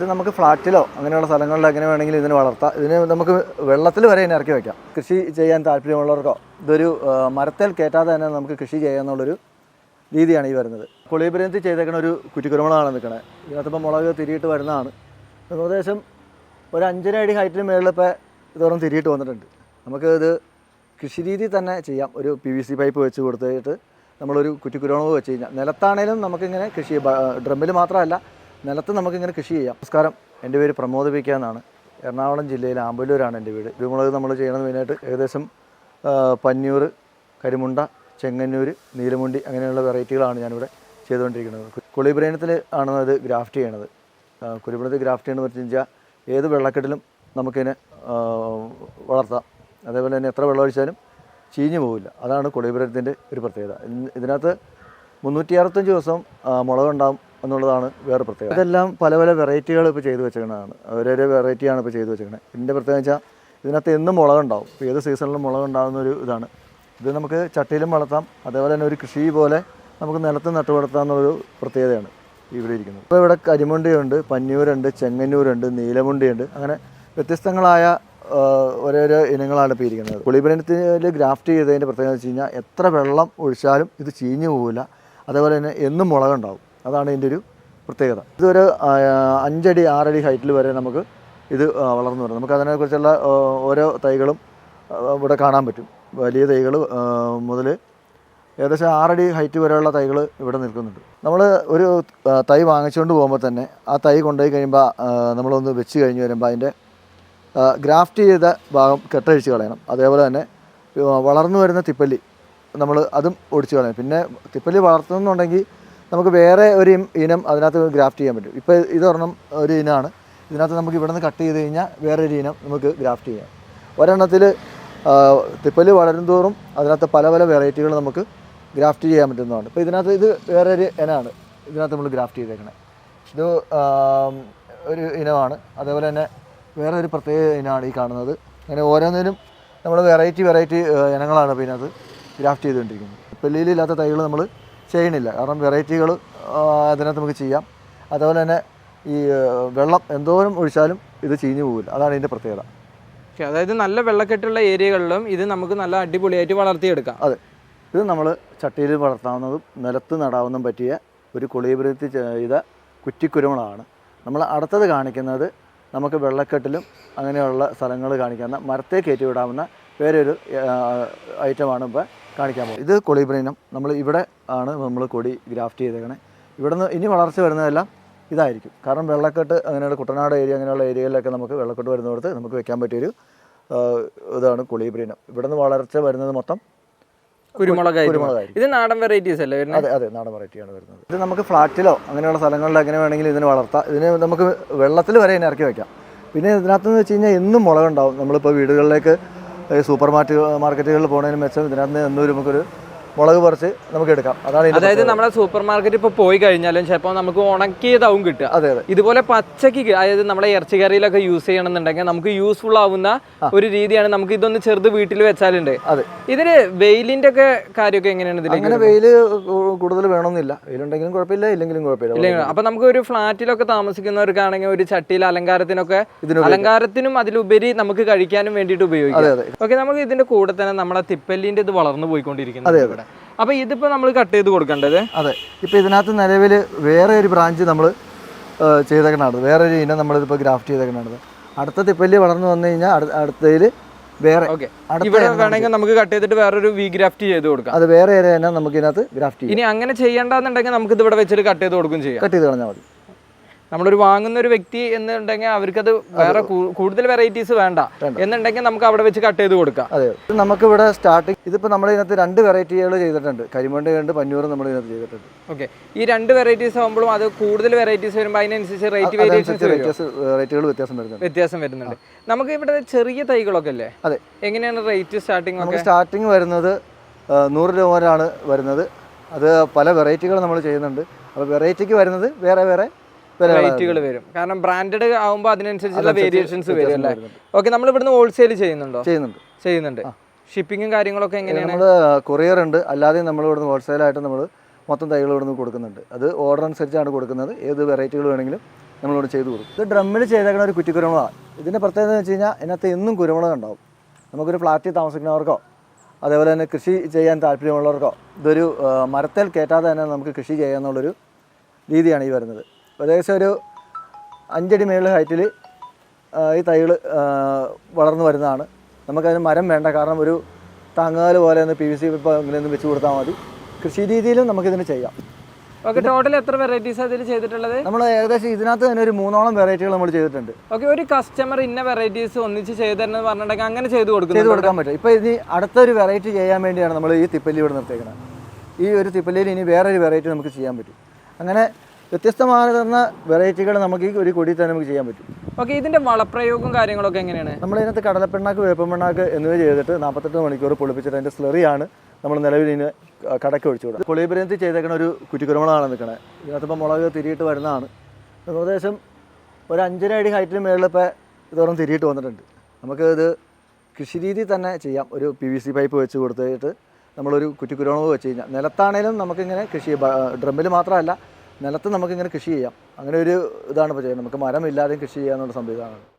ഇത് നമുക്ക് ഫ്ലാറ്റിലോ അങ്ങനെയുള്ള സ്ഥലങ്ങളിലോ എങ്ങനെ വേണമെങ്കിൽ ഇതിന് വളർത്താം. ഇതിന് നമുക്ക് വെള്ളത്തിൽ വരെ ഇതിനെ ഇറക്കി വയ്ക്കാം. കൃഷി ചെയ്യാൻ താല്പര്യമുള്ളവർക്കോ ഇതൊരു മരത്തിൽ കയറ്റാതെ തന്നെ നമുക്ക് കൃഷി ചെയ്യാമെന്നുള്ളൊരു രീതിയാണ് ഈ വരുന്നത്. കൊളിയപുരത്തിൽ ചെയ്തേക്കണ ഒരു കുറ്റിക്കുരുമുളകാണ് നിൽക്കണത് ഇതിനകത്തിപ്പോൾ മുളക് തിരിയിട്ട് വരുന്നതാണ്. ഏകദേശം ഒരു അഞ്ചര അടി ഹൈറ്റിന് മേളിലിപ്പോൾ ഇതോറും തിരിയിട്ട് വന്നിട്ടുണ്ട്. നമുക്ക് ഇത് കൃഷി രീതി തന്നെ ചെയ്യാം. ഒരു പി വി സി പൈപ്പ് വെച്ച് കൊടുത്തിട്ട് നമ്മളൊരു കുറ്റിക്കുരുമുളക് വെച്ച് കഴിഞ്ഞാൽ. നിലത്താണേലും നമുക്കിങ്ങനെ കൃഷി ഡ്രമ്മിൽ മാത്രമല്ല നിലത്ത് നമുക്കിങ്ങനെ കൃഷി ചെയ്യാം. നമസ്കാരം. എന്റെ പേര് പ്രമോദ് പി എന്നാണ്. എറണാകുളം ജില്ലയിൽ ആമ്പല്ലൂരാണ് എന്റെ വീട്. കുരുമുളക് നമ്മൾ ചെയ്യണത് മെയിനായിട്ട് ഏകദേശം പന്നിയൂർ കരിമുണ്ട ചെങ്ങന്നൂർ നീലമുണ്ടി അങ്ങനെയുള്ള വെറൈറ്റികളാണ് ഞാനിവിടെ ചെയ്തുകൊണ്ടിരിക്കുന്നത്. കുളിബ്രേനത്തിൽ ആണ് അത് ഗ്രാഫ്റ്റ് ചെയ്യണത്. കുരുമുളക് ഗ്രാഫ്റ്റ് ചെയ്യണമെന്ന് വെച്ച് കഴിഞ്ഞാൽ ഏത് വെള്ളക്കെട്ടിലും നമുക്കിതിനെ വളർത്താം. അതേപോലെ തന്നെ എത്ര വെള്ളം ഒഴിച്ചാലും ചീഞ്ഞു പോവില്ല. അതാണ് കുളിബ്രയത്തിന്റെ ഒരു പ്രത്യേകത. ഇതിനകത്ത് മുന്നൂറ്റി അറുപത്തഞ്ച് ദിവസം മുളകുണ്ടാകും എന്നുള്ളതാണ് വേറെ പ്രത്യേകത. ഇതെല്ലാം പല പല വെറൈറ്റികൾ ഇപ്പോൾ ചെയ്തു വെച്ചേക്കണതാണ്. ഓരോരോ വെറൈറ്റിയാണ് ഇപ്പോൾ ചെയ്തു വെച്ചേക്കണത്. ഇതിന്റെ പ്രത്യേകത വെച്ചാൽ ഇതിനകത്ത് എന്നും മുളകുണ്ടാവും. ഇപ്പോൾ ഏത് സീസണിലും മുളകുണ്ടാകുന്ന ഒരു ഇതാണ്. ഇത് നമുക്ക് ചട്ടിയിലും വളർത്താം. അതേപോലെ തന്നെ ഒരു കൃഷി പോലെ നമുക്ക് നിലത്ത് നട്ടു വളർത്താം എന്നൊരു പ്രത്യേകതയാണ് ഇവിടെ ഇരിക്കുന്നത്. ഇപ്പോൾ ഇവിടെ കരിമുണ്ടിയുണ്ട് പന്നിയൂരുണ്ട് ചെങ്ങന്നൂരുണ്ട് നീലമുണ്ടിയുണ്ട്. അങ്ങനെ വ്യത്യസ്തങ്ങളായ ഓരോരോ ഇനങ്ങളാണ് ഇപ്പോൾ ഇരിക്കുന്നത്. പുളിപനത്തിൽ ഗ്രാഫ്റ്റ് ചെയ്തതിന്റെ പ്രത്യേകത വെച്ച് കഴിഞ്ഞാൽ എത്ര വെള്ളം ഒഴിച്ചാലും ഇത് ചീഞ്ഞു പോവില്ല. അതേപോലെ തന്നെ എന്നും മുളകുണ്ടാവും. അതാണ് ഇതിന്റെ ഒരു പ്രത്യേകത. ഇതൊരു അഞ്ചടി ആറടി ഹൈറ്റിൽ വരെ നമുക്ക് ഇത് വളർന്നു വരും നമുക്ക് അതിനെക്കുറിച്ചുള്ള ഓരോ തൈകളും ഇവിടെ കാണാൻ പറ്റും. വലിയ തൈകൾ മുതൽ ഏകദേശം ആറടി ഹൈറ്റ് വരെയുള്ള തൈകൾ ഇവിടെ നിൽക്കുന്നുണ്ട്. നമ്മൾ ഒരു തൈ വാങ്ങിച്ചുകൊണ്ട് പോകുമ്പോൾ തന്നെ ആ തൈ കൊണ്ടുപോയി കഴിയുമ്പോൾ നമ്മളൊന്ന് വെച്ച് കഴിഞ്ഞ് വരുമ്പോൾ അതിന്റെ ഗ്രാഫ്റ്റ് ചെയ്ത ഭാഗം കെട്ടഴിച്ച് കളയണം. അതേപോലെ തന്നെ വളർന്നു വരുന്ന തിപ്പല്ലി നമ്മൾ അതും ഒടിച്ച് കളയണം. പിന്നെ തിപ്പല്ലി വളർത്തുന്നുണ്ടെങ്കിൽ നമുക്ക് വേറെ ഒരു ഇനം അതിനകത്ത് ഗ്രാഫ്റ്റ് ചെയ്യാൻ പറ്റും. ഇപ്പോൾ ഇതൊരെണ്ണം ഒരു ഇനമാണ് ഇതിനകത്ത് നമുക്ക് ഇവിടെ നിന്ന് കട്ട് ചെയ്ത് കഴിഞ്ഞാൽ വേറെ ഒരു ഇനം നമുക്ക് ഗ്രാഫ്റ്റ് ചെയ്യാം. ഒരെണ്ണത്തിൽ തിപ്പൽ വളരും തോറും അതിനകത്ത് പല പല വെറൈറ്റികൾ നമുക്ക് ഗ്രാഫ്റ്റ് ചെയ്യാൻ പറ്റുന്നതാണ്. ഇപ്പോൾ ഇതിനകത്ത് ഇത് വേറെ ഒരു ഇനമാണ് ഇതിനകത്ത് നമ്മൾ ഗ്രാഫ്റ്റ് ചെയ്തേക്കണേ. ഇത് ഒരു ഇനമാണ്. അതേപോലെ തന്നെ വേറെ ഒരു പ്രത്യേക ഇനമാണ് ഈ കാണുന്നത്. അങ്ങനെ ഓരോന്നിനും നമ്മൾ വെറൈറ്റി വെറൈറ്റി ഇനങ്ങളാണ് ഇപ്പോൾ ഇതിനകത്ത് ഗ്രാഫ്റ്റ് ചെയ്തുകൊണ്ടിരിക്കുന്നത്. പെല്ലിയിലില്ലാത്ത തൈകൾ നമ്മൾ ചെയ്യണില്ല. കാരണം വെറൈറ്റികൾ അതിനകത്ത് നമുക്ക് ചെയ്യാം. അതുപോലെ തന്നെ ഈ വെള്ളം എന്തോരം ഒഴിച്ചാലും ഇത് ചീഞ്ഞു പോകില്ല. അതാണ് ഇതിന്റെ പ്രത്യേകത. ഓക്കെ അതായത് നല്ല വെള്ളക്കെട്ടുള്ള ഏരിയകളിലും ഇത് നമുക്ക് നല്ല അടിപൊളിയായിട്ട് വളർത്തിയെടുക്കാം. അതെ. ഇത് നമ്മൾ ചട്ടിയിൽ വളർത്താവുന്നതും നിലത്ത് നടാവുന്നതും പറ്റിയ ഒരു കുളീപ്രീതി ചെയ്ത കുറ്റിക്കുരുമുളകാണ്. നമ്മൾ അടുത്തത് കാണിക്കുന്നത് നമുക്ക് വെള്ളക്കെട്ടിലും അങ്ങനെയുള്ള സ്ഥലങ്ങൾ കാണിക്കാവുന്ന മരത്തെ കയറ്റി വിടാവുന്ന വേറൊരു ഐറ്റമാണ് ഇപ്പോൾ കാണിക്കാൻ പോകും ഇത് കൊളിബ്രീനം നമ്മൾ ഇവിടെ ആണ് നമ്മൾ കൊടി ഗ്രാഫ്റ്റ് ചെയ്തേക്കണേ. ഇവിടെ നിന്ന് ഇനി വളർച്ച വരുന്നതെല്ലാം ഇതായിരിക്കും. കാരണം വെള്ളക്കെട്ട് അങ്ങനെയുള്ള കുട്ടനാട് ഏരിയ അങ്ങനെയുള്ള ഏരിയകളിലൊക്കെ നമുക്ക് വെള്ളക്കെട്ട് വരുന്നിടത്ത് നമുക്ക് വെക്കാൻ പറ്റിയൊരു ഇതാണ് കൊളിബ്രീനം ഇവിടെ നിന്ന് വളർച്ച വരുന്നത് മൊത്തം കുരുമുളക്. ഇത് നാടൻ വെറൈറ്റീസ് അല്ലേ വരുന്നത്? അതെ അതെ നാടൻ വെറൈറ്റിയാണ് വരുന്നത്. ഇത് നമുക്ക് ഫ്ലാറ്റിലോ അങ്ങനെയുള്ള സ്ഥലങ്ങളിലോ എങ്ങനെ വേണമെങ്കിലും ഇതിന് വളർത്താം. ഇതിന് നമുക്ക് വെള്ളത്തിൽ വരെ ഇതിനെ ഇറക്കി വെക്കാം. പിന്നെ ഇതിനകത്ത് എന്ന് വെച്ച് കഴിഞ്ഞാൽ എന്നും മുളകുണ്ടാവും. നമ്മളിപ്പോൾ വീടുകളിലേക്ക് സൂപ്പർ മാർക്കറ്റ് മാർക്കറ്റുകളിൽ പോകുന്നതിന് മെച്ചം ഇതിനകത്ത് നിന്ന് നമുക്കൊരു മുളക് പറിച്ച് നമുക്ക് എടുക്കാം. അതാണ് അതായത് നമ്മുടെ സൂപ്പർ മാർക്കറ്റ് ഇപ്പൊ പോയി കഴിഞ്ഞാലും ചിലപ്പോൾ നമുക്ക് ഉണക്കിയതാവും കിട്ടുക. അതെ അതെ. ഇതുപോലെ പച്ചക്ക് അതായത് നമ്മളെ ഇറച്ചിക്കറിയിലൊക്കെ യൂസ് ചെയ്യണമെന്നുണ്ടെങ്കിൽ നമുക്ക് യൂസ്ഫുൾ ആവുന്ന ഒരു രീതിയാണ് നമുക്ക് ഇതൊന്ന് ചെറുത് വീട്ടിൽ വെച്ചാലുണ്ട്. അതെ. ഇതിന് വെയിലിന്റെ ഒക്കെ കാര്യമൊക്കെ എങ്ങനെയാണ് ഇതിൽ അങ്ങനെ വെയിൽ കൂടുതൽ വേണമെന്നില്ല. വെയിലുണ്ടെങ്കിലും കുഴപ്പമില്ല ഇല്ലെങ്കിലും കുഴപ്പമില്ല. അപ്പൊ നമുക്ക് ഒരു ഫ്ലാറ്റിലൊക്കെ താമസിക്കുന്നവർക്കാണെങ്കിൽ ഒരു ചട്ടിയിൽ അലങ്കാരത്തിനൊക്കെ അലങ്കാരത്തിനും അതിലുപരി നമുക്ക് കഴിക്കാനും വേണ്ടിയിട്ട് ഉപയോഗിക്കാം. ഓക്കെ നമുക്ക് ഇതിന്റെ കൂടെ തന്നെ നമ്മുടെ തിപ്പല്ലിന്റെ ഇത് വളർന്നു പോയിക്കൊണ്ടിരിക്കുന്നത് അപ്പൊ ഇതിപ്പോ നമ്മൾ കട്ട് ചെയ്ത് കൊടുക്കേണ്ടത്? അതെ. ഇപ്പോൾ ഇതിനകത്ത് നിലവിൽ വേറെ ഒരു ബ്രാഞ്ച് നമ്മൾ ചെയ്തേക്കണത് വേറെ ഒരു ഇനം നമ്മളിതിപ്പോൾ ഗ്രാഫ്റ്റ് ചെയ്തേക്കണത് അടുത്ത തിപ്പല്ലി വളർന്നു വന്നു കഴിഞ്ഞാൽ അടുത്ത അടുത്തതിൽ വേറെ ഇവിടെ വേണമെങ്കിൽ നമുക്ക് കട്ട് ചെയ്തിട്ട് വേറൊരു വി ഗ്രാഫ്റ്റ് ചെയ്ത് കൊടുക്കാം. അത് വേറെ ഏരിയ തന്നെ നമുക്ക് ഇതിനകത്ത് ഗ്രാഫ്റ്റ് ചെയ്യാം. ഇനി അങ്ങനെ ചെയ്യേണ്ടെന്നുണ്ടെങ്കിൽ നമുക്ക് ഇത് ഇവിടെ വെച്ചിട്ട് കട്ട് ചെയ്ത് കൊടുക്കും ചെയ്യാം. കട്ട് ചെയ്ത് കളഞ്ഞാൽ മതി. നമ്മളൊരു വാങ്ങുന്ന ഒരു വ്യക്തി എന്നുണ്ടെങ്കിൽ അവർക്കത് വേറെ കൂടുതൽ വെറൈറ്റീസ് വേണ്ട. എന്നുണ്ടെങ്കിൽ നമുക്ക് അവിടെ വെച്ച് കട്ട് ചെയ്ത് കൊടുക്കാം. അതെ. നമുക്ക് ഇവിടെ സ്റ്റാർട്ടിങ് ഇതിപ്പോൾ നമ്മൾ ഇതിനകത്ത് രണ്ട് വെറൈറ്റികൾ ചെയ്തിട്ടുണ്ട്. കരിമണ്ട് കണ്ട് പന്നൂറ് നമ്മൾ ഇതിനകത്ത് ചെയ്തിട്ടുണ്ട്. ഓക്കെ ഈ രണ്ട് വെറൈറ്റീസ് ആകുമ്പോഴും അത് കൂടുതൽ വെറൈറ്റീസ് വരുമ്പോൾ അതിനനുസരിച്ച് റേറ്റ് വേരിയേഷൻസ് റേറ്റുകൾ വ്യത്യാസം വരുന്നുണ്ട്. വ്യത്യാസം വരുന്നുണ്ട്. നമുക്ക് ഇവിടെ ചെറിയ തൈകളൊക്കെ അല്ലേ അതെ. എങ്ങനെയാണ് റേറ്റ് നമുക്ക് സ്റ്റാർട്ടിങ് വരുന്നത് നൂറ് രൂപ മുതലാണ് വരുന്നത്. അത് പല വെറൈറ്റികൾ നമ്മൾ ചെയ്യുന്നുണ്ട്. അപ്പോൾ വെറൈറ്റിക്ക് വരുന്നത് വേറെ വേറെ റേറ്റുകൾ വരും. കാരണം ബ്രാൻഡഡ് ആകുമ്പോൾ അതിനനുസരിച്ചുള്ള വേരിയേഷൻസ് വരും അല്ലേ. ഓക്കെ നമ്മൾ ഇവിടുന്ന് ഹോൾസെയിൽ ചെയ്യുന്നുണ്ടോ? ചെയ്യുന്നുണ്ട്. ചെയ്യുന്നുണ്ട്. ഷിപ്പിങ്ങും കാര്യങ്ങളൊക്കെ എങ്ങനെയാണ്? നമ്മൾ കൊറിയർ ഉണ്ട്. അല്ലാതെ നമ്മൾ ഇവിടുന്ന് ഹോൾസെയിലായിട്ട് നമ്മൾ മൊത്തം തൈകൾ ഇവിടുന്ന് കൊടുക്കുന്നുണ്ട്. അത് ഓർഡർ അനുസരിച്ചാണ് കൊടുക്കുന്നത്. ഏത് വെറൈറ്റികൾ വേണമെങ്കിലും നമ്മളിവിടെ ചെയ്തു കൊടുക്കും. ഇത് ഡ്രമ്മിൽ ചെയ്തേക്കുന്ന ഒരു കുറ്റിക്കുരുമുളകാണ് ഇതിന്റെ പ്രത്യേകത എന്ന് വെച്ച് കഴിഞ്ഞാൽ ഇതിനകത്ത് എന്നും കുരുമുളക് ഉണ്ടാവും. നമുക്കൊരു ഫ്ലാറ്റിൽ താമസിക്കുന്നവർക്കോ അതേപോലെ തന്നെ കൃഷി ചെയ്യാൻ താല്പര്യമുള്ളവർക്കോ ഇതൊരു മരത്തിൽ മരത്തേൽ കയറ്റാതെ തന്നെ നമുക്ക് കൃഷി ചെയ്യാമെന്നുള്ളൊരു രീതിയാണ് ഈ വരുന്നത്. ഏകദേശം ഒരു അഞ്ചടി മേളിൽ ഹൈറ്റിൽ ഈ തൈകൾ വളർന്നു വരുന്നതാണ്. നമുക്കതിന് മരം വേണ്ട കാരണം ഒരു താങ്ങുകാൽ പോലെ ഒന്ന് പി വി സി ഇപ്പോൾ ഇങ്ങനെയൊന്നും വെച്ച് കൊടുത്താൽ മതി. കൃഷി രീതിയിലും നമുക്കിതിന് ചെയ്യാം. ഓക്കെ ടോട്ടൽ എത്ര വെറൈറ്റീസ് അതിൽ ചെയ്തിട്ടുള്ളത്? നമ്മൾ ഏകദേശം ഇതിനകത്ത് തന്നെ ഒരു മൂന്നോളം വെറൈറ്റികൾ നമ്മൾ ചെയ്തിട്ടുണ്ട്. ഓക്കെ ഒരു കസ്റ്റമർ ഇന്ന വെറൈറ്റീസ് ഒന്നിച്ച് ചെയ്തു തരണം പറഞ്ഞിട്ടുണ്ടെങ്കിൽ അങ്ങനെ ചെയ്തു ചെയ്ത് ചെയ്തു കൊടുക്കാൻ പറ്റും. ഇപ്പോൾ ഇനി അടുത്തൊരു വെറൈറ്റി ചെയ്യാൻ വേണ്ടിയാണ് നമ്മൾ ഈ തിപ്പല്ലി ഇവിടെ നിർത്തിയേക്കുന്നത് ഈ ഒരു തിപ്പല്ലിയിൽ ഇനി വേറൊരു വെറൈറ്റി നമുക്ക് ചെയ്യാൻ പറ്റും. അങ്ങനെ വ്യത്യസ്തമാകുന്ന വെറൈറ്റികൾ നമുക്ക് ഈ ഒരു കൊടി തന്നെ നമുക്ക് ചെയ്യാൻ പറ്റും. ഓക്കെ ഇതിന്റെ വളപ്രയോഗവും കാര്യങ്ങളൊക്കെ എങ്ങനെയാണ്? നമ്മൾ ഇതിനകത്ത് കടലപ്പിണ്ണാക്ക് വേപ്പപ്പിണ്ണാക്ക് എന്നിവ ചെയ്തിട്ട് നാൽപ്പത്തെട്ട് മണിക്കൂർ പൊളിപ്പിച്ചിട്ട് അതിന്റെ സ്ലെറിയാണ് നമ്മൾ നിലവിൽ ഇതിന് കടക്ക് ഒഴിച്ചു കൊടുക്കുക കൊളിയപുരത്തിൽ ചെയ്തേക്കുന്ന ഒരു കുറ്റിക്കുരുമുളകാണ് നിൽക്കണത് ഇതിനകത്ത് ഇപ്പം മുളക് തിരിയിട്ട് വരുന്നതാണ്. ഏകദേശം ഒരു അഞ്ചര അടി ഹൈറ്റിന് മേളിലിപ്പോൾ ഇപ്പോൾ ഇതോളം തിരിയിട്ട് വന്നിട്ടുണ്ട്. നമുക്ക് ഇത് കൃഷി രീതി തന്നെ ചെയ്യാം. ഒരു പി വി സി പൈപ്പ് വെച്ച് കൊടുത്തിട്ട് നമ്മളൊരു കുറ്റിക്കുരുമുളക് വെച്ച് കഴിഞ്ഞാൽ. നിലത്താണേലും നമുക്കിങ്ങനെ കൃഷി ഡ്രമ്മിൽ മാത്രമല്ല നിലത്ത് നമുക്കിങ്ങനെ കൃഷി ചെയ്യാം. അങ്ങനെ ഒരു ഇതാണ് ഇപ്പോൾ ചെയ്യുന്നത്. നമുക്ക് മരമില്ലാതെയും കൃഷി ചെയ്യാമെന്നുള്ള സംവിധാനമാണ്